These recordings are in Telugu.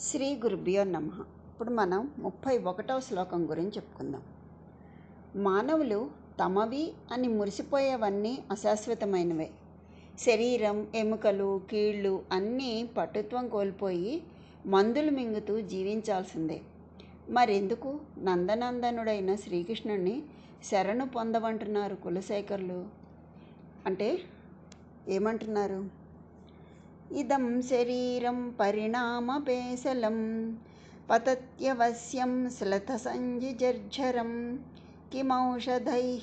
శ్రీ గురుభ్యో నమ. ఇప్పుడు మనం ముప్పై ఒకటవ శ్లోకం గురించి చెప్పుకుందాం. మానవులు తమవి అని మురిసిపోయేవన్నీ అశాశ్వతమైనవే. శరీరం ఎముకలు కీళ్ళు అన్నీ పటుత్వం కోల్పోయి మందులు మింగుతూ జీవించాల్సిందే. మరెందుకు? నందనందనుడైన శ్రీకృష్ణుణ్ణి శరణు పొందవంటున్నారు కులశేఖరులు. అంటే ఏమంటున్నారు? ఇదం శరీరం పరిణామపేశలం పతత్యవశ్యం శ్లథసంజిజర్ఝరం కిమౌషధై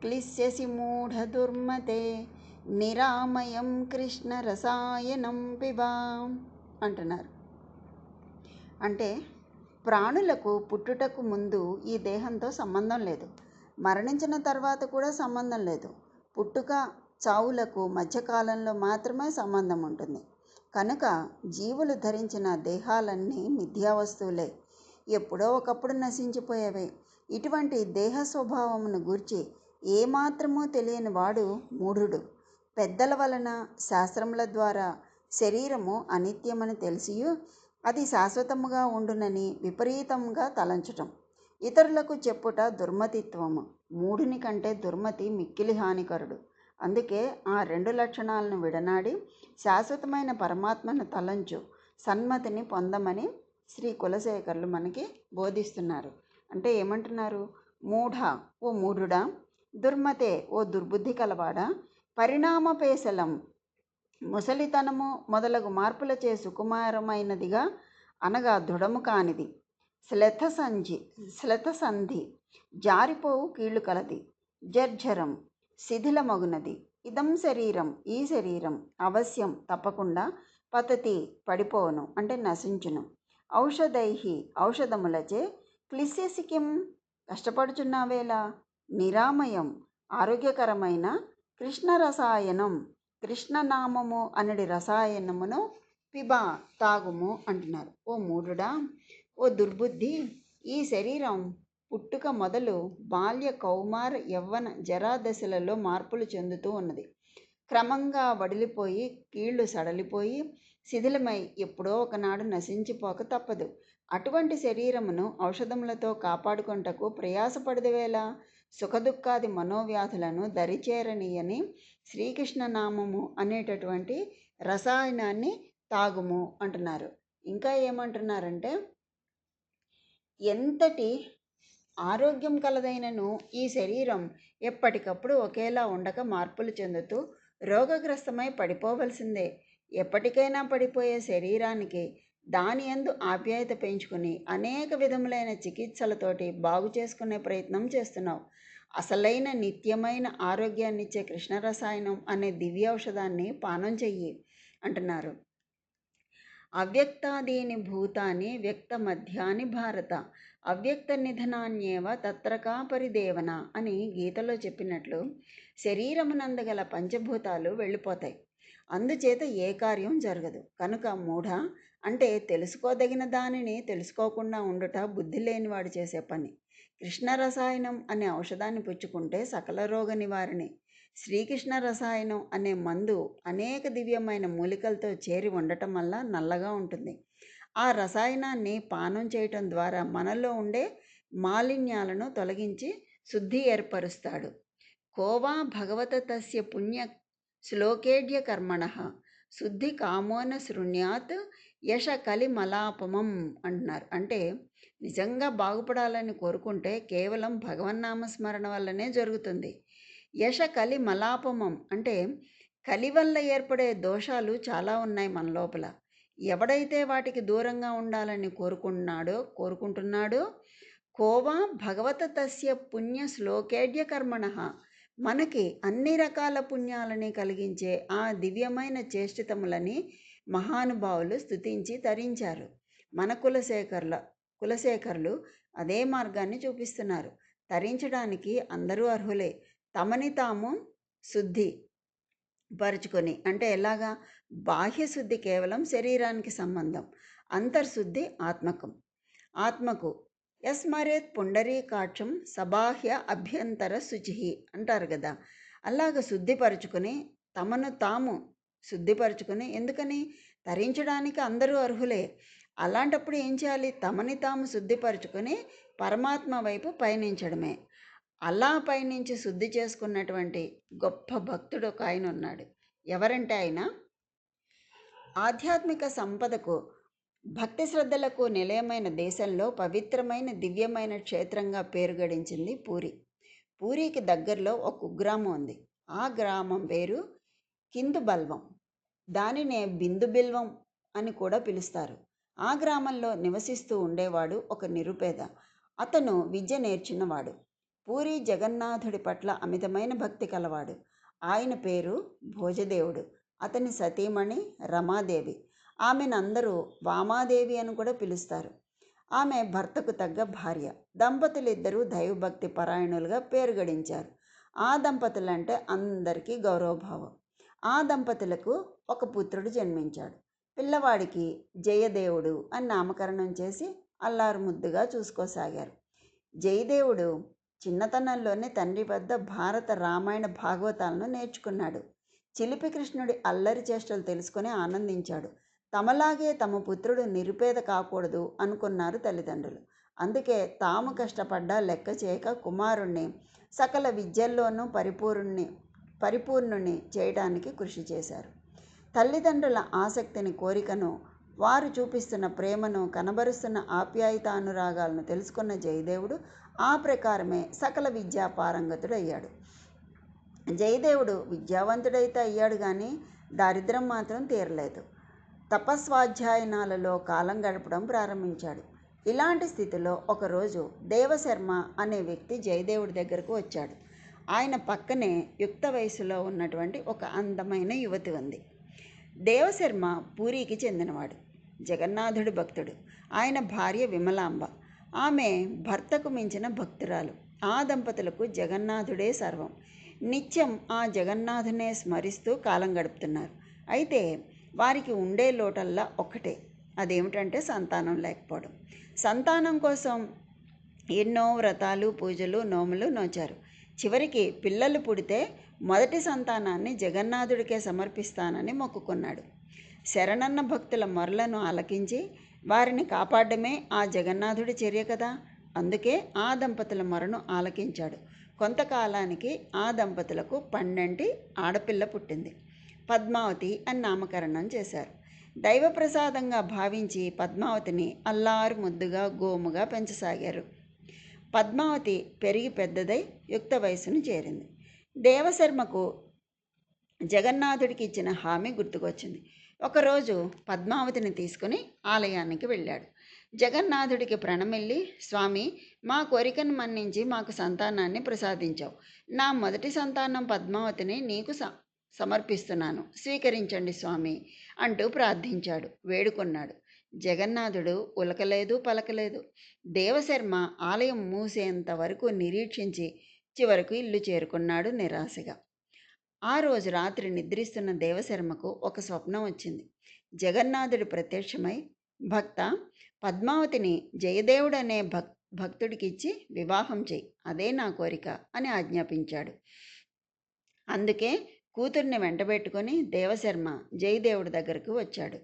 క్లిశ్యసి మూఢదుర్మతే నిరామయం కృష్ణ రసాయనం పిబా అంటున్నారు. అంటే ప్రాణులకు పుట్టుటకు ముందు ఈ దేహంతో సంబంధం లేదు. మరణించిన తర్వాత కూడా సంబంధం లేదు. పుట్టుక చావులకు మధ్యకాలంలో మాత్రమే సంబంధం ఉంటుంది. కనుక జీవులు ధరించిన దేహాలన్నీ మిథ్యా వస్తువులే ఎప్పుడో ఒకప్పుడు నశించిపోయేవే. ఇటువంటి దేహ స్వభావమును గూర్చి ఏమాత్రమూ తెలియని వాడు మూఢుడు. పెద్దల వలన శాస్త్రముల ద్వారా శరీరము అనిత్యమని తెలిసియు అది శాశ్వతముగా ఉండునని విపరీతంగా తలంచటం. ఇతరులకు చెప్పుట దుర్మతిత్వము. మూఢుని కంటే దుర్మతి మిక్కిలి హానికరుడు. అందుకే ఆ రెండు లక్షణాలను విడనాడి శాశ్వతమైన పరమాత్మను తలంచు సన్మతిని పొందమని శ్రీ కులశేఖరులు మనకి బోధిస్తున్నారు. అంటే ఏమంటున్నారు? మూఢ ఓ మూఢుడా దుర్మతే ఓ దుర్బుద్ధి కలవాడా పరిణామపేశలం ముసలితనము మొదలగు మార్పుల చే సుకుమారమైనదిగా అనగా దృఢము కానిది. శ్లథ సంధి శ్లథ సంధి జారిపోవు కీళ్ళు కలది. జర్జరం శిథిలమగునది. ఇదం శరీరం ఈ శరీరం అవశ్యం తప్పకుండా పతతి పడిపోను అంటే నశించును. ఔషధై ఔషధములచే క్లిశ్యసికిం కష్టపడుచున్నావేలా? నిరామయం ఆరోగ్యకరమైన కృష్ణ రసాయనం కృష్ణనామము అనడి రసాయనమును పిబా తాగుము అంటున్నారు. ఓ మూఢుడా ఓ దుర్బుద్ధి ఈ శరీరం పుట్టుక మొదలు బాల్య కౌమార యవ్వన జరాదశలలో మార్పులు చెందుతూ ఉన్నది. క్రమంగా వడిలిపోయి కీళ్ళు సడలిపోయి శిథిలమై ఎప్పుడో ఒకనాడు నశించిపోక తప్పదు. అటువంటి శరీరమును ఔషధములతో కాపాడుకొంటకు ప్రయాసపడదువేళ సుఖదుఖాది మనోవ్యాధులను దరిచేరనీయని శ్రీకృష్ణ నామము అనేటటువంటి రసాయనాన్ని తాగుము అంటున్నారు. ఇంకా ఏమంటున్నారంటే ఎంతటి ఆరోగ్యం కలదైనను ఈ శరీరం ఎప్పటికప్పుడు ఒకేలా ఉండక మార్పులు చెందుతూ రోగగ్రస్తమై పడిపోవలసిందే. ఎప్పటికైనా పడిపోయే శరీరానికి దాని ఎందు ఆప్యాయత పెంచుకుని అనేక విధములైన చికిత్సలతోటి బాగు చేసుకునే ప్రయత్నం చేస్తున్నావు. అసలైన నిత్యమైన ఆరోగ్యాన్నిచ్చే కృష్ణ రసాయనం అనే దివ్య ఔషధాన్ని పానం చెయ్యి అంటున్నారు. అవ్యక్తాదీని భూతాని వ్యక్త మధ్యాని భారత అవ్యక్త నిధనాన్యేవ తత్రకా పరిదేవన అని గీతలో చెప్పినట్లు శరీరమునందగల పంచభూతాలు వెళ్ళిపోతాయి. అందుచేత ఏ కార్యం జరగదు. కనుక మూఢ అంటే తెలుసుకోదగిన దానిని తెలుసుకోకుండా ఉండుట బుద్ధి లేనివాడు చేసే పని. కృష్ణ రసాయనం అనే ఔషధాన్ని పుచ్చుకుంటే సకల రోగ నివారణి. శ్రీకృష్ణ రసాయనం అనే మందు అనేక దివ్యమైన మూలికలతో చేరి ఉండటం వల్ల నల్లగా ఉంటుంది. ఆ రసాయనాన్ని పానం చేయటం ద్వారా మనలో ఉండే మాలిన్యాలను తొలగించి శుద్ధి ఏర్పరుస్తాడు. కోవా భగవత తస్య పుణ్య శ్లోకేడ్య కర్మణ శుద్ధి కామోన శృణ్యాత్ యశ కలిమలాపమం అంటున్నారు. అంటే నిజంగా బాగుపడాలని కోరుకుంటే కేవలం భగవన్నామస్మరణ వల్లనే జరుగుతుంది. యశ కలి మలాపమం అంటే కలి వల్ల ఏర్పడే దోషాలు చాలా ఉన్నాయి మన లోపల. ఎవడైతే వాటికి దూరంగా ఉండాలని కోరుకుంటున్నాడో కోరుకుంటున్నాడో కోవా భగవత తస్య పుణ్య శ్లోకేడ్య కర్మణ. మనకి అన్ని రకాల పుణ్యాలని కలిగించే ఆ దివ్యమైన చేష్టితములని మహానుభావులు స్థుతించి తరించారు. మన కులశేఖర్ల కులశేఖరులు అదే మార్గాన్ని చూపిస్తున్నారు. తరించడానికి అందరూ అర్హులే. తమని తాము శుద్ధి పరుచుకొని అంటే ఎలాగా? బాహ్య శుద్ధి కేవలం శరీరానికి సంబంధం అంతర్శుద్ధి ఆత్మకం. ఆత్మకు యస్మరేత్ పుండరీకాక్షం సబాహ్య అభ్యంతర శుచి అంటారు కదా. అలాగ శుద్ధిపరుచుకుని తమను తాము శుద్ధిపరుచుకుని ఎందుకని? తరించడానికి అందరూ అర్హులే. అలాంటప్పుడు ఏం చేయాలి? తమని తాము శుద్ధిపరుచుకుని పరమాత్మ వైపు పయనించడమే. అలా పయనించి శుద్ధి చేసుకున్నటువంటి గొప్ప భక్తుడు ఒక ఆయన ఉన్నాడు. ఎవరంటే ఆయన? ఆధ్యాత్మిక సంపదకు భక్తి శ్రద్ధలకు నిలయమైన దేశంలో పవిత్రమైన దివ్యమైన క్షేత్రంగా పేరు గడించింది పూరి. పూరికి దగ్గరలో ఒక కుగ్రామం ఉంది. ఆ గ్రామం పేరు కిందు బల్వం. దానినే బిందు బిల్వం అని కూడా పిలుస్తారు. ఆ గ్రామంలో నివసిస్తూ ఉండేవాడు ఒక నిరుపేద. అతను విద్య నేర్చినవాడు. పూరి జగన్నాథుడి పట్ల అమితమైన భక్తి కలవాడు. ఆయన పేరు భోజదేవుడు. అతని సతీమణి రమాదేవి. ఆమెను అందరూ వామాదేవి అని కూడా పిలుస్తారు. ఆమె భర్తకు తగ్గ భార్య. దంపతులిద్దరూ దైవభక్తి పరాయణులుగా పేరు గడించారు. ఆ దంపతులంటే అందరికీ గౌరవభావం. ఆ దంపతులకు ఒక పుత్రుడు జన్మించాడు. పిల్లవాడికి జయదేవుడు అని నామకరణం చేసి అల్లారు ముద్దుగా చూసుకోసాగారు. జయదేవుడు చిన్నతనంలోనే తండ్రి వద్ద భారత రామాయణ భాగవతాలను నేర్చుకున్నాడు. చిలిపి కృష్ణుడి అల్లరి చేష్టలు తెలుసుకొని ఆనందించాడు. తమలాగే తమ పుత్రుడు నిరుపేద కాకూడదు అనుకున్నారు తల్లిదండ్రులు. అందుకే తాము కష్టపడ్డా లెక్క చేయక కుమారుణ్ణి సకల విద్యల్లోనూ పరిపూర్ణి పరిపూర్ణుని చేయడానికి కృషి చేశారు. తల్లిదండ్రుల ఆసక్తిని కోరికను వారు చూపిస్తున్న ప్రేమను కనబరుస్తున్న ఆప్యాయతానురాగాలను తెలుసుకున్న జయదేవుడు ఆ ప్రకారమే సకల విద్యా పారంగతుడయ్యాడు జయదేవుడు విద్యావంతుడైతే అయ్యాడు కానీ దారిద్రం మాత్రం తీరలేదు. తపస్వాధ్యాయనాలలో కాలం గడపడం ప్రారంభించాడు. ఇలాంటి స్థితిలో ఒకరోజు దేవశర్మ అనే వ్యక్తి జయదేవుడి దగ్గరకు వచ్చాడు. ఆయన పక్కనే యుక్త వయసులో ఉన్నటువంటి ఒక అందమైన యువతి ఉంది. దేవశర్మ పూరికి చెందినవాడు. జగన్నాథుడి భక్తుడు. ఆయన భార్య విమలాంబ. ఆమె భర్తకు మించిన భక్తురాలు. ఆ దంపతులకు జగన్నాథుడే సర్వం. నిత్యం ఆ జగన్నాథునే స్మరిస్తూ కాలం గడుపుతున్నారు. అయితే వారికి ఉండే లోటల్లా ఒక్కటే అదేమిటంటే సంతానం లేకపోవడం. సంతానం కోసం ఎన్నో వ్రతాలు పూజలు నోములు నోచారు. చివరికి పిల్లలు పుడితే మొదటి సంతానాన్ని జగన్నాథుడికే సమర్పిస్తానని మొక్కుకున్నాడు. శరణన్న భక్తుల మొరలను ఆలకించి వారిని కాపాడమే ఆ జగన్నాథుడి చర్య కదా? అందుకే ఆ దంపతుల మొరను ఆలకించాడు. కొంతకాలానికి ఆ దంపతులకు పన్నెంటి ఆడపిల్ల పుట్టింది. పద్మావతి అని నామకరణం చేశారు. దైవప్రసాదంగా భావించి పద్మావతిని అల్లారు ముద్దుగా గోముగా పెంచసాగారు. పద్మావతి పెరిగి పెద్దదై యుక్త వయసును చేరింది. దేవశర్మకు జగన్నాథుడికి ఇచ్చిన హామీ గుర్తుకొచ్చింది. ఒకరోజు పద్మావతిని తీసుకుని ఆలయానికి వెళ్ళాడు. జగన్నాథుడికి ప్రణమిల్లి స్వామి మా కోరికను మన్నించి మాకు సంతానాన్ని ప్రసాదించావు. నా మొదటి సంతానం పద్మావతిని నీకు స సమర్పిస్తున్నాను. స్వీకరించండి స్వామి అంటూ ప్రార్థించాడు. వేడుకొన్నాడు. జగన్నాథుడు ఉలకలేదు పలకలేదు. దేవశర్మ ఆలయం మూసేంత వరకు నిరీక్షించి చివరకు ఇల్లు చేరుకున్నాడు నిరాశగా. ఆ రోజు రాత్రి నిద్రిస్తున్న దేవశర్మకు ఒక స్వప్నం వచ్చింది. జగన్నాథుడు ప్రత్యక్షమై భక్త పద్మావతిని జయదేవుడు అనే భక్ భక్తుడికిచ్చి వివాహం చేయి అదే నా కోరిక అని ఆజ్ఞాపించాడు. అందుకే కూతుర్ని వెంటబెట్టుకొని దేవశర్మ జయదేవుడి దగ్గరకు వచ్చాడు.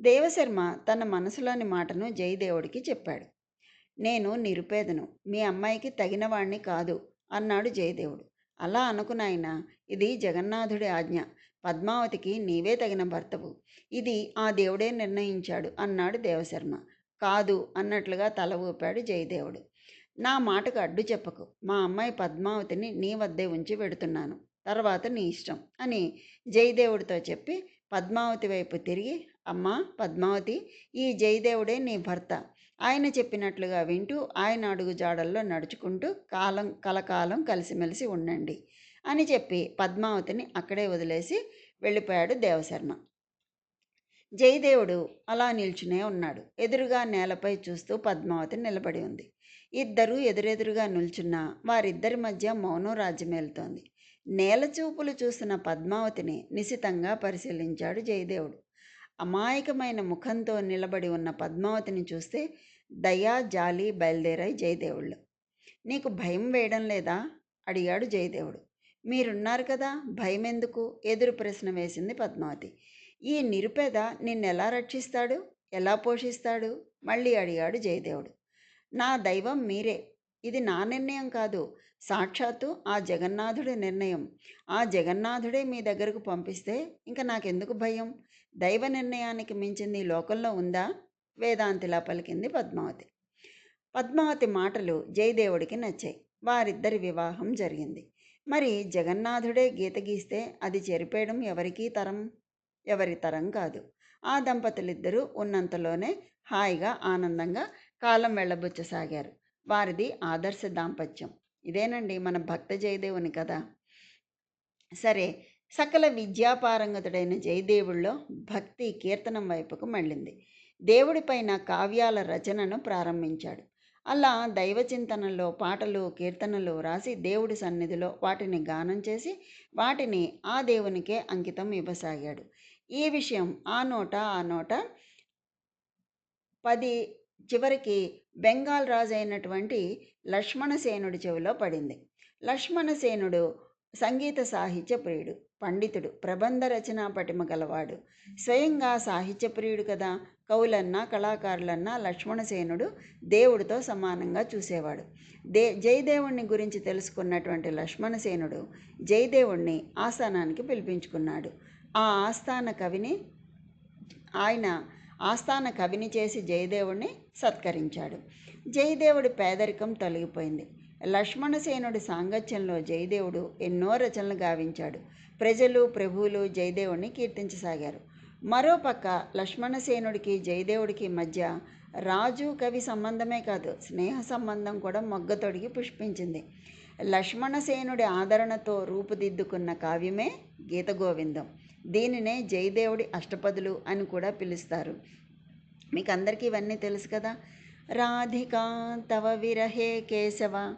దేవశర్మ తన మనసులోని మాటను జయదేవుడికి చెప్పాడు. నేను నిరుపేదను మీ అమ్మాయికి తగినవాణ్ణి కాదు అన్నాడు జయదేవుడు. అలా అనుకునాయన ఇది జగన్నాథుడి ఆజ్ఞ. పద్మావతికి నీవే తగిన భర్తవు. ఇది ఆ దేవుడే నిర్ణయించాడు అన్నాడు దేవశర్మ. కాదు అన్నట్లుగా తల ఊపాడు జయదేవుడు. నా మాటకు అడ్డు చెప్పకు. మా అమ్మాయి పద్మావతిని నీ వద్దే ఉంచి పెడుతున్నాను. తర్వాత నీ ఇష్టం అని జయదేవుడితో చెప్పి పద్మావతి వైపు తిరిగి అమ్మా పద్మావతి ఈ జయదేవుడే నీ భర్త. ఆయన చెప్పినట్లుగా వింటూ ఆయన అడుగు జాడల్లో నడుచుకుంటూ కాలం కలకాలం కలిసిమెలిసి ఉండండి అని చెప్పి పద్మావతిని అక్కడే వదిలేసి వెళ్ళిపోయాడు దేవశర్మ. జయదేవుడు అలా నిల్చునే ఉన్నాడు. ఎదురుగా నేలపై చూస్తూ పద్మావతి నిలబడి ఉంది. ఇద్దరు ఎదురెదురుగా నిల్చున్నా వారిద్దరి మధ్య మౌనం రాజ్యమేలుతోంది. నేల చూపులు చూస్తున్న పద్మావతిని నిశితంగా పరిశీలించాడు జయదేవుడు. అమాయకమైన ముఖంతో నిలబడి ఉన్న పద్మావతిని చూస్తే దయా జాలి బయలుదేరాయి జయదేవుళ్ళు. నీకు భయం వేయడం లేదా? అడిగాడు జయదేవుడు. మీరున్నారు కదా భయం ఎందుకు ఎదురు ప్రశ్న వేసింది పద్మావతి. ఈ నిరుపేద నిన్నెలా రక్షిస్తాడు? ఎలా పోషిస్తాడు? మళ్ళీ అడిగాడు జయదేవుడు. నా దైవం మీరే. ఇది నా నిర్ణయం కాదు. సాక్షాత్తు ఆ జగన్నాథుడి నిర్ణయం. ఆ జగన్నాథుడే మీ దగ్గరకు పంపిస్తే ఇంకా నాకెందుకు భయం? దైవ నిర్ణయానికి మించింది ఈ లోకంలో ఉందా? వేదాంతిలా పలికింది పద్మావతి. పద్మావతి మాటలు జయదేవుడికి నచ్చాయి. వారిద్దరి వివాహం జరిగింది. మరి జగన్నాథుడే గీత గీస్తే అది చెరిపేయడం ఎవరికీ తరం? ఎవరి తరం కాదు. ఆ దంపతులిద్దరూ ఉన్నంతలోనే హాయిగా ఆనందంగా కాలం వెళ్ళబుచ్చసాగారు. వారిది ఆదర్శ దాంపత్యం. ఇదేనండి మన భక్త జయదేవుని కదా సరే సకల విద్యాపారంగతుడైన జయదేవుల్లో భక్తి కీర్తనం వైపుకు మళ్ళింది. దేవుడిపైన కావ్యాల రచనను ప్రారంభించాడు. అలా దైవ చింతనలో పాటలు కీర్తనలు రాసి దేవుడి సన్నిధిలో వాటిని గానం చేసి వాటిని ఆ దేవునికే అంకితం ఇవ్వసాగాడు. ఈ విషయం? ఆ నోట ఆ నోట. పది చివరికి బెంగాల్ రాజు అయినటువంటి లక్ష్మణసేనుడి చెవిలో పడింది. లక్ష్మణసేనుడు సంగీత సాహిత్య ప్రియుడు పండితుడు ప్రబంధ రచన పటిమ గలవాడు. స్వయంగా సాహిత్య ప్రియుడు కదా. కవులన్నా కళాకారులన్నా లక్ష్మణసేనుడు దేవుడితో సమానంగా చూసేవాడు. దే జయదేవుణ్ణి గురించి తెలుసుకున్నటువంటి లక్ష్మణసేనుడు జయదేవుణ్ణి ఆసనానికి పిలిపించుకున్నాడు. ఆ ఆస్థాన కవిని ఆయన ఆస్థాన కవిని చేసి జయదేవుడిని సత్కరించాడు. జయదేవుడి పేదరికం తొలగిపోయింది. లక్ష్మణసేనుడి సాంగత్యంలో జయదేవుడు ఎన్నో రచనలు గావించాడు. ప్రజలు ప్రభువులు జయదేవుడిని కీర్తించసాగారు. మరోపక్క లక్ష్మణసేనుడికి జయదేవుడికి మధ్య రాజు కవి సంబంధమే కాదు స్నేహ సంబంధం కూడా మొగ్గతొడిగి పుష్పించింది. లక్ష్మణసేనుడి ఆదరణతో రూపుదిద్దుకున్న కావ్యమే గీతగోవిందం దీనినే జయదేవుడి అష్టపదులు అని కూడా పిలుస్తారు. మీకు అందరికీ ఇవన్నీ తెలుసు కదా? రాధికా తవ విరహే కేశవ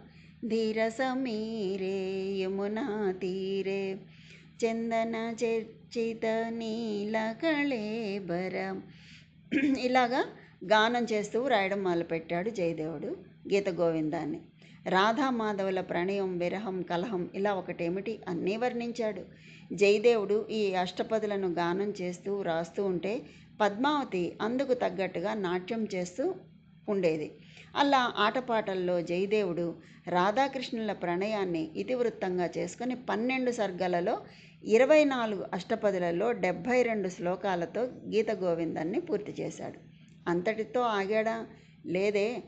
ధీర సమీరే యమునా తీరే చందన చర్చిత నీల కళేబరం. ఇలాగా గానం చేస్తూ రాయడం మొదలుపెట్టాడు జయదేవుడు గీత గోవిందాన్ని. రాధామాధవుల ప్రణయం విరహం కలహం ఇలా ఒకటేమిటి అన్నీ వర్ణించాడు. జయదేవుడు ఈ అష్టపదులను గానం చేస్తూ రాస్తూ ఉంటే పద్మావతి అందుకు తగ్గట్టుగా నాట్యం చేస్తూ ఉండేది. అలా ఆటపాటల్లో జయదేవుడు రాధాకృష్ణుల ప్రణయాన్ని ఇతివృత్తంగా చేసుకుని పన్నెండు సర్గలలో ఇరవై నాలుగు అష్టపదులలో డెబ్భై రెండు శ్లోకాలతో గీత గోవిందాన్ని పూర్తి చేశాడు. అంతటితో ఆగాడా? లేదే.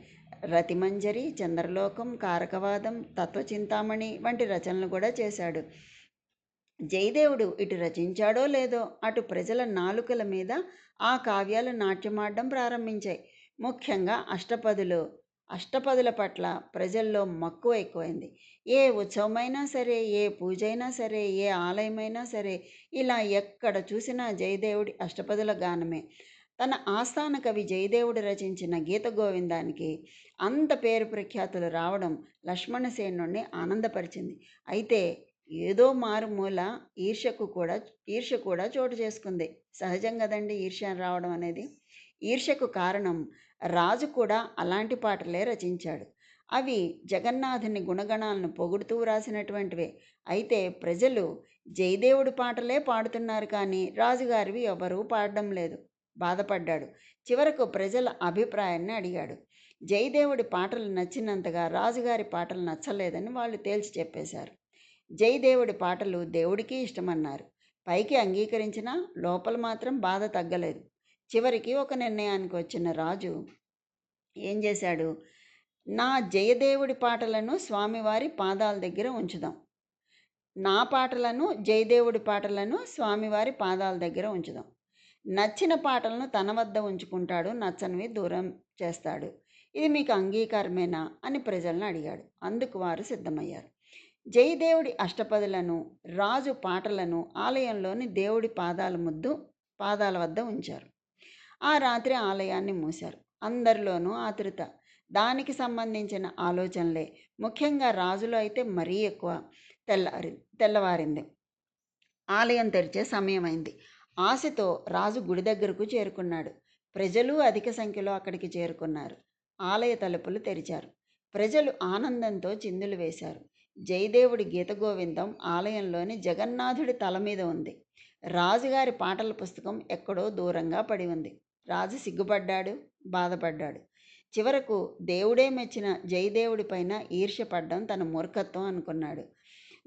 రతిమంజరి చంద్రలోకం కారకవాదం తత్వచింతామణి వంటి రచనలు కూడా చేశాడు. జయదేవుడు ఇటు రచించాడో లేదో అటు ప్రజల నాలుకల మీద ఆ కావ్యాలు నాట్యమాడడం ప్రారంభించాయి. ముఖ్యంగా అష్టపదులు అష్టపదుల పట్ల ప్రజల్లో మక్కువ ఎక్కువైంది. ఏ ఉత్సవమైనా సరే ఏ పూజ అయినా సరే ఏ ఆలయమైనా సరే ఇలా ఎక్కడ చూసినా జయదేవుడి అష్టపదుల గానమే. తన ఆస్థాన కవి జయదేవుడు రచించిన గీత గోవిందానికి అంత పేరు ప్రఖ్యాతులు రావడం లక్ష్మణసేనుడిని ఆనందపరిచింది. అయితే ఏదో మారుమూల ఈర్ష్యకు కూడా ఈర్ష్య కూడా చోటు చేసుకుంది. సహజం కదండి ఈర్ష్య రావడం అనేది. ఈర్ష్యకు కారణం రాజు కూడా అలాంటి పాటలే రచించాడు. అవి జగన్నాథుని గుణగణాలను పొగుడుతూ వ్రాసినటువంటివే. అయితే ప్రజలు జయదేవుడి పాటలే పాడుతున్నారు కానీ రాజుగారివి ఎవరూ పాడడం లేదు. బాధపడ్డాడు. చివరకు ప్రజల అభిప్రాయాన్ని అడిగాడు. జయదేవుడి పాటలు నచ్చినంతగా రాజుగారి పాటలు నచ్చలేదని వాళ్ళు తేల్చి చెప్పేశారు. జయదేవుడి పాటలు దేవుడికి ఇష్టమన్నారు. పైకి అంగీకరించినా లోపల మాత్రం బాధ తగ్గలేదు. చివరికి ఒక నిర్ణయానికి వచ్చిన రాజు ఏం చేశాడు? నా జయదేవుడి పాటలను స్వామివారి పాదాల దగ్గర ఉంచుదాం. నా పాటలను జయదేవుడి పాటలను స్వామివారి పాదాల దగ్గర ఉంచుదాం. నచ్చిన పాటలను తన వద్ద ఉంచుకుంటాడు నచ్చనివి దూరం చేస్తాడు. ఇది మీకు అంగీకారమేనా? అని ప్రజలను అడిగాడు. అందుకు వారు సిద్ధమయ్యారు. జయదేవుడి అష్టపదులను రాజు పాటలను ఆలయంలోని దేవుడి పాదాల ముద్దు పాదాల వద్ద ఉంచారు. ఆ రాత్రి ఆలయాన్ని మూశారు. అందరిలోనూ ఆతృత. దానికి సంబంధించిన ఆలోచనలే. ముఖ్యంగా రాజులో అయితే మరీ ఎక్కువ తెల్లారి తెల్లవారింది. ఆలయం తెరిచే సమయమైంది. ఆశతో రాజు గుడి దగ్గరకు చేరుకున్నాడు. ప్రజలు అధిక సంఖ్యలో అక్కడికి చేరుకున్నారు. ఆలయ తలుపులు తెరిచారు. ప్రజలు ఆనందంతో చిందులు వేశారు. జయదేవుడి గీత గోవిందం ఆలయంలోని జగన్నాథుడి తల మీద ఉంది. రాజుగారి పాటల పుస్తకం ఎక్కడో దూరంగా పడి ఉంది. రాజు సిగ్గుపడ్డాడు బాధపడ్డాడు. చివరకు దేవుడే మెచ్చిన జయదేవుడి పైన ఈర్ష్యపడ్డం తన మూర్ఖత్వం అనుకున్నాడు.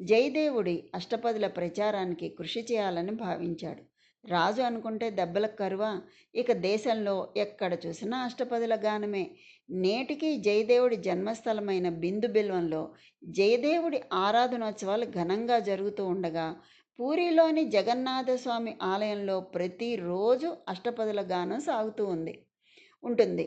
జయదేవుడి అష్టపదుల ప్రచారానికి కృషి చేయాలని భావించాడు. రాజు అనుకుంటే దెబ్బలకు కరువా? ఇక దేశంలో ఎక్కడ చూసినా అష్టపదుల గానమే. నేటికి జయదేవుడి జన్మస్థలమైన బిందు బిల్వంలో జయదేవుడి ఆరాధనోత్సవాలు ఘనంగా జరుగుతూ ఉండగా పూరిలోని జగన్నాథస్వామి ఆలయంలో ప్రతిరోజు అష్టపదుల గానం సాగుతూ ఉంది ఉంటుంది.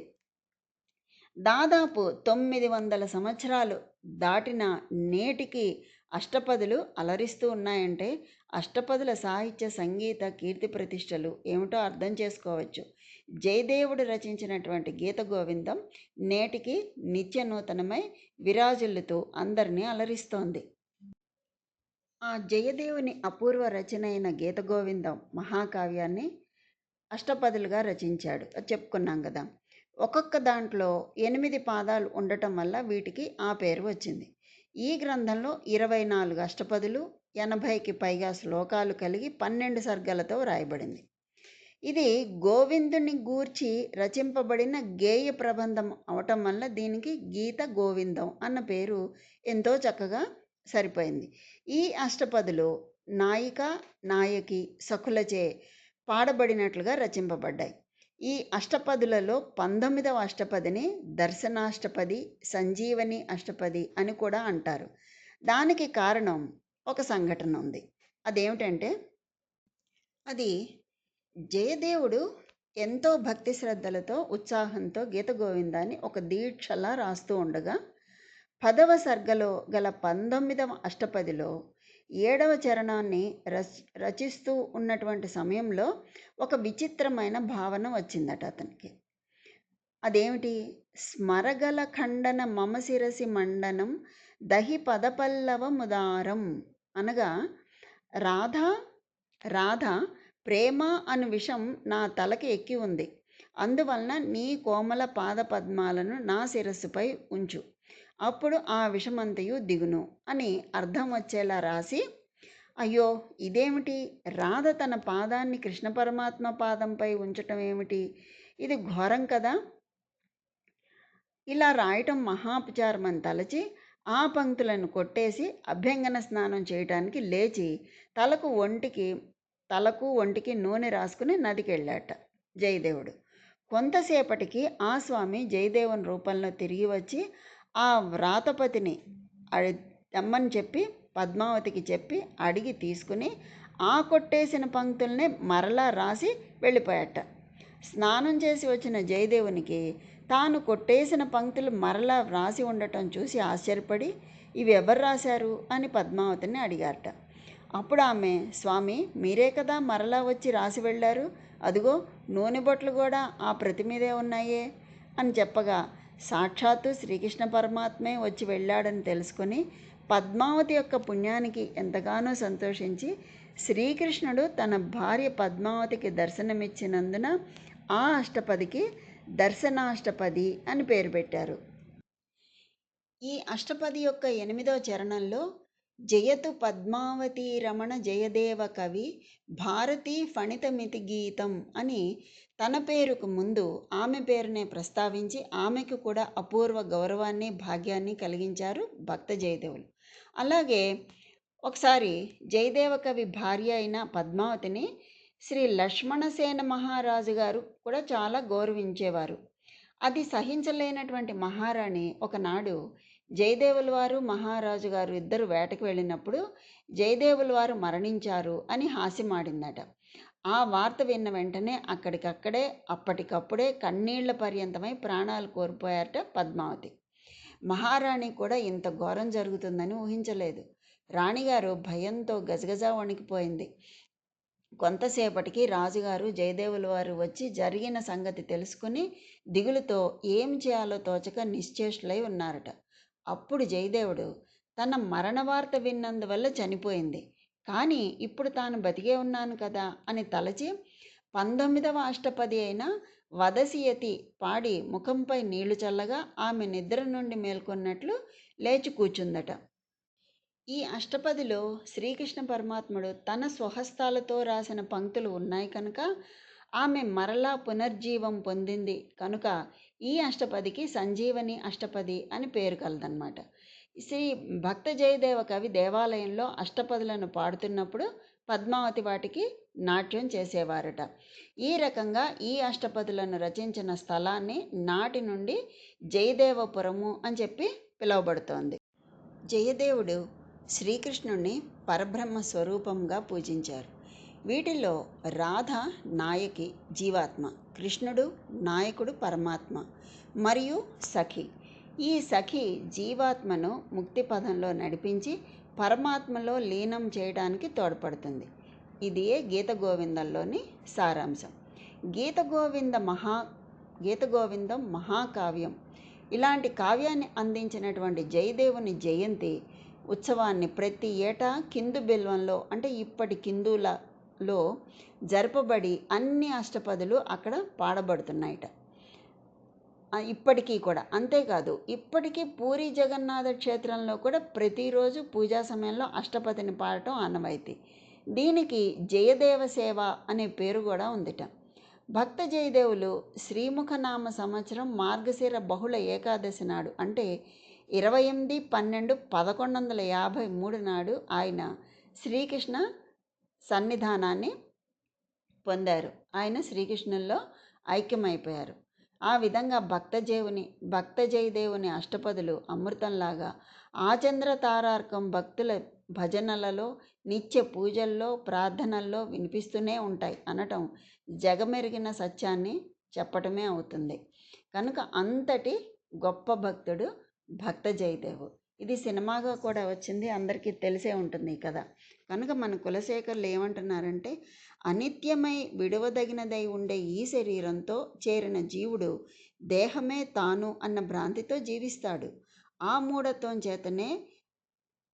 దాదాపు తొమ్మిది వందల సంవత్సరాలు దాటిన నేటికి అష్టపదులు అలరిస్తూ ఉన్నాయంటే అష్టపదుల సాహిత్య సంగీత కీర్తి ప్రతిష్టలు ఏమిటో అర్థం చేసుకోవచ్చు. జయదేవుడు రచించినటువంటి గీత గోవిందం నేటికి నిత్య నూతనమై విరాజులతో అందరినీ అలరిస్తోంది. ఆ జయదేవుని అపూర్వ రచన అయిన గీత గోవిందం మహాకావ్యాన్ని అష్టపదులుగా రచించాడు. చెప్పుకున్నాం కదా. ఒక్కొక్క దాంట్లో ఎనిమిది పాదాలు ఉండటం వల్ల వీటికి ఆ పేరు వచ్చింది. ఈ గ్రంథంలో ఇరవై నాలుగు అష్టపదులు ఎనభైకి పైగా శ్లోకాలు కలిగి పన్నెండు సర్గలతో వ్రాయబడింది ఇది గోవిందుని గూర్చి రచింపబడిన గేయ ప్రబంధం అవటం వల్ల దీనికి గీత గోవిందం అన్న పేరు ఎంతో చక్కగా సరిపోయింది. ఈ అష్టపదులు నాయిక నాయకి సఖులచే పాడబడినట్లుగా రచింపబడ్డాయి. ఈ అష్టపదులలో పంతొమ్మిదవ అష్టపదిని దర్శనాష్టపది సంజీవని అష్టపది అని కూడా అంటారు. దానికి కారణం ఒక సంఘటన ఉంది. అదేమిటంటే అది జయదేవుడు ఎంతో భక్తి శ్రద్ధలతో ఉత్సాహంతో గీత గోవిందాన్ని ఒక దీక్షలా రాస్తూ ఉండగా పదవ సర్గలో గల పంతొమ్మిదవ అష్టపదిలో ఏడవ చరణాన్ని రచ రచిస్తూ ఉన్నటువంటి సమయంలో ఒక విచిత్రమైన భావన వచ్చిందట అతనికి. అదేమిటి? స్మరగల ఖండన మమ శిరసి మండనం దహి పదపల్లవ ముదారం అనగా రాధ రాధ ప్రేమ అను విషం నా తలకి ఎక్కి ఉంది. అందువలన నీ కోమల పాద పద్మాలను నా శిరస్సుపై ఉంచు. అప్పుడు ఆ విషమంతయు దిగును అని అర్థం వచ్చేలా రాసి అయ్యో ఇదేమిటి? రాధ తన పాదాన్ని కృష్ణ పరమాత్మ పాదంపై ఉంచటం ఏమిటి? ఇది ఘోరం కదా! ఇలా రాయటం మహాపచారం అని తలచి ఆ పంక్తులను కొట్టేసి అభ్యంగన స్నానం చేయటానికి లేచి తలకు ఒంటికి తలకు ఒంటికి నూనె రాసుకుని నదికి వెళ్ళాట జయదేవుడు. కొంతసేపటికి ఆ స్వామి జయదేవుని రూపంలో తిరిగి వచ్చి ఆ వ్రాతపతిని తెమ్మని చెప్పి పద్మావతికి చెప్పి అడిగి తీసుకుని ఆ కొట్టేసిన పంక్తుల్నే మరలా రాసి వెళ్ళిపోయాట. స్నానం చేసి వచ్చిన జయదేవునికి తాను కొట్టేసిన పంక్తులు మరలా వ్రాసి ఉండటం చూసి ఆశ్చర్యపడి ఇవి ఎవరు రాశారు? అని పద్మావతిని అడిగారట. అప్పుడు ఆమె స్వామి మీరే కదా మరలా వచ్చి రాసి వెళ్ళారు? అదిగో నూనె బొట్లు కూడా ఆ ప్రతి మీదే ఉన్నాయే? అని చెప్పగా సాక్షాత్తు శ్రీకృష్ణ పరమాత్మే వచ్చి వెళ్ళాడని తెలుసుకొని పద్మావతి యొక్క పుణ్యానికి ఎంతగానో సంతోషించి శ్రీకృష్ణుడు తన భార్య పద్మావతికి దర్శనమిచ్చినందున ఆ అష్టపదికి దర్శనాష్టపది అని పేరు పెట్టారు. ఈ అష్టపది యొక్క ఎనిమిదో చరణంలో జయతు పద్మావతి రమణ జయదేవ కవి భారతీ ఫణితమితి గీతం అని తన పేరుకు ముందు ఆమె పేరునే ప్రస్తావించి ఆమెకు కూడా అపూర్వ గౌరవాన్ని భాగ్యాన్ని కలిగించారు భక్త జయదేవులు. అలాగే ఒకసారి జయదేవ కవి భార్య అయిన పద్మావతిని శ్రీ లక్ష్మణసేన మహారాజు గారు కూడా చాలా గౌరవించేవారు. అది సహించలేనటువంటి మహారాణి ఒకనాడు జయదేవుల వారు మహారాజు గారు ఇద్దరు వేటకు వెళ్ళినప్పుడు జయదేవుల వారు మరణించారు అని హాస్యమాడిందట. ఆ వార్త విన్న వెంటనే అక్కడికక్కడే అప్పటికప్పుడే కన్నీళ్ళ పర్యంతమై ప్రాణాలు కోల్పోయారట పద్మావతి. మహారాణి కూడా ఇంత ఘోరం జరుగుతుందని ఊహించలేదు. రాణిగారు భయంతో గజగజ వణికిపోయింది. కొంతసేపటికి రాజుగారు జయదేవుల వారు వచ్చి జరిగిన సంగతి తెలుసుకుని దిగులుతో ఏం చేయాలో తోచక నిశ్చేష్లై ఉన్నారట. అప్పుడు జయదేవుడు తన మరణ వార్త విన్నందువల్ల చనిపోయింది. కానీ ఇప్పుడు తాను బతికే ఉన్నాను కదా అని తలచి పంతొమ్మిదవ అష్టపది అయిన వదసియతి పాడి ముఖంపై నీళ్ళు చల్లగా ఆమె నిద్ర నుండి మేల్కొన్నట్లు లేచి కూర్చుందట. ఈ అష్టపదిలో శ్రీకృష్ణ పరమాత్ముడు తన స్వహస్తాలతో రాసిన పంక్తులు ఉన్నాయి కనుక ఆమె మరలా పునర్జీవం పొందింది. కనుక ఈ అష్టపదికి సంజీవని అష్టపది అని పేరు కలదనమాట శ్రీ భక్త జయదేవ కవి దేవాలయంలో అష్టపదులను పాడుతున్నప్పుడు పద్మావతి వాటికి నాట్యం చేసేవారట. ఈ రకంగా ఈ అష్టపదులను రచించిన స్థలాన్ని నాటి నుండి జయదేవపురము అని చెప్పి పిలువబడుతోంది. జయదేవుడు శ్రీకృష్ణుణ్ణి పరబ్రహ్మ స్వరూపంగా పూజించారు. వీటిలో రాధ నాయకి జీవాత్మ. కృష్ణుడు నాయకుడు పరమాత్మ మరియు సఖి. ఈ సఖి జీవాత్మను ముక్తి పదంలో నడిపించి పరమాత్మలో లీనం చేయడానికి తోడ్పడుతుంది. ఇదియే గీత గోవిందంలోని సారాంశం. గీత గోవింద మహా గీత గోవిందం మహాకావ్యం. ఇలాంటి కావ్యాన్ని అందించినటువంటి జయదేవుని జయంతి ఉత్సవాన్ని ప్రతి ఏటా కిందు బిల్వంలో అంటే ఇప్పటి కిందుల లో జరపబడి అన్ని అష్టపదులు అక్కడ పాడబడుతున్నాయట. ఇప్పటికీ కూడా. అంతేకాదు ఇప్పటికీ పూరి జగన్నాథ క్షేత్రంలో కూడా ప్రతిరోజు పూజా సమయంలో అష్టపదిని పాడటం ఆనవాయితీ. దీనికి జయదేవ సేవ అనే పేరు కూడా ఉందిట. భక్త జయదేవులు శ్రీముఖనామ సంవత్సరం మార్గశిర బహుళ ఏకాదశి నాడు అంటే ఇరవై ఎనిమిది పన్నెండు పదకొండు వందల యాభై మూడు నాడు ఆయన శ్రీకృష్ణ సన్నిధానాన్ని పొందారు. ఆయన శ్రీకృష్ణుల్లో ఐక్యమైపోయారు. ఆ విధంగా భక్తజేవుని భక్తజయదేవుని అష్టపదులు అమృతంలాగా ఆచంద్ర తారార్కం భక్తుల భజనలలో నిత్య పూజల్లో ప్రార్థనల్లో వినిపిస్తూనే ఉంటాయి అనటం జగమెరిగిన సత్యాన్ని చెప్పటమే అవుతుంది. కనుక అంతటి గొప్ప భక్తుడు భక్త జయదేవు ఇది సినిమాగా కూడా వచ్చింది. అందరికీ తెలిసే ఉంటుంది కదా కనుక మన కులశేఖర్లు ఏమంటున్నారంటే అనిత్యమై విడవదగినదై ఉండే ఈ శరీరంతో చేరిన జీవుడు దేహమే తాను అన్న భ్రాంతితో జీవిస్తాడు. ఆ మూఢత్వం చేతనే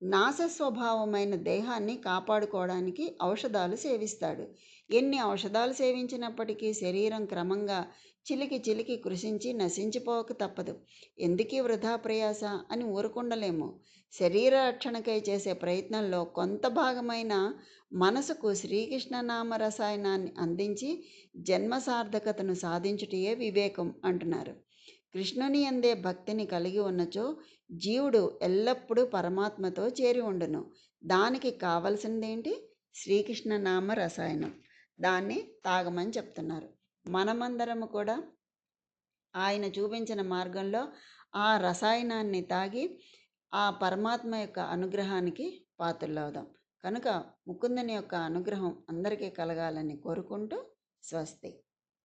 నాశ స్వభావమైన దేహాన్ని కాపాడుకోవడానికి ఔషధాలు సేవిస్తాడు. ఎన్ని ఔషధాలు సేవించినప్పటికీ శరీరం క్రమంగా చిలికి చిలికి కృషించి నశించిపోక తప్పదు. ఎందుకీ వృధా ప్రయాస? అని ఊరుకుండలేము. శరీర రక్షణకై చేసే ప్రయత్నంలో కొంత భాగమైన మనసుకు శ్రీకృష్ణ నామ రసాయనాన్ని అందించి జన్మ సార్థకతను సాధించుటయే వివేకం అంటున్నారు. కృష్ణుని అందే భక్తిని కలిగి ఉన్నచో జీవుడు ఎల్లప్పుడూ పరమాత్మతో చేరి ఉండును. దానికి కావలసిందేంటి శ్రీకృష్ణ నామ రసాయనం. దాన్ని తాగమని చెప్తున్నారు. మనమందరము కూడా ఆయన చూపించిన మార్గంలో ఆ రసాయనాన్ని తాగి ఆ పరమాత్మ యొక్క అనుగ్రహానికి పాత్రలవుదాం కనుక ముకుందుని యొక్క అనుగ్రహం అందరికీ కలగాలని కోరుకుంటూ స్వస్తి.